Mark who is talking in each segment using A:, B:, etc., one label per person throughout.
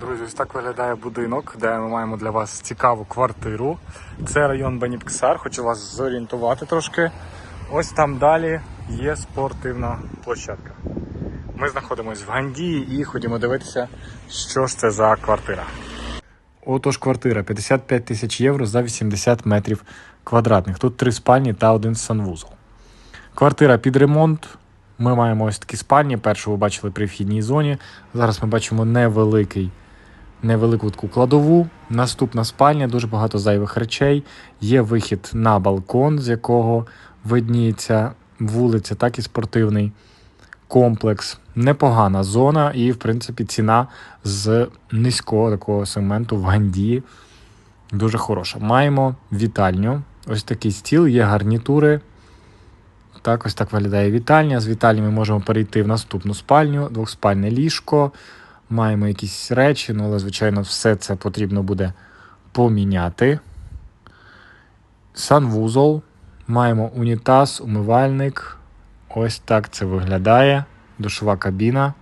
A: Друзі, ось так виглядає будинок, де ми маємо для вас цікаву квартиру. Це район Беніпксар, хочу вас зорієнтувати трошки. Ось там далі є спортивна площадка. Ми знаходимося в Гандії і ходімо дивитися, що ж це за квартира. Отож, квартира 55 тисяч євро за 80 метрів квадратних. Тут три спальні та один санвузол. Квартира під ремонт. Ми маємо ось такі спальні. Першу ви бачили при вхідній зоні. Зараз ми бачимо невеликий, невелику таку кладову. Наступна спальня, дуже багато зайвих речей. Є вихід на балкон, з якого видніється вулиця, так і спортивний комплекс. Непогана зона, і, в принципі, ціна з низького такого сегменту в Ганді дуже хороша. Маємо вітальню. Ось такий стіл, є гарнітури. Так, ось так виглядає вітальня. З вітальні ми можемо перейти в наступну спальню, двохспальне ліжко. Маємо якісь речі, ну, але, звичайно, все це потрібно буде поміняти. Санвузол. Маємо унітаз, умивальник. Ось так це виглядає. Душова кабіна.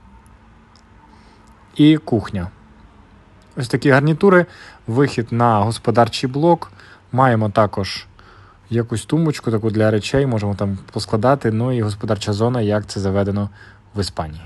A: І кухня. Ось такі гарнітури. Вихід на господарчий блок. Маємо також якусь тумбочку таку для речей, можемо там поскладати. Ну і господарча зона, як це заведено в Іспанії.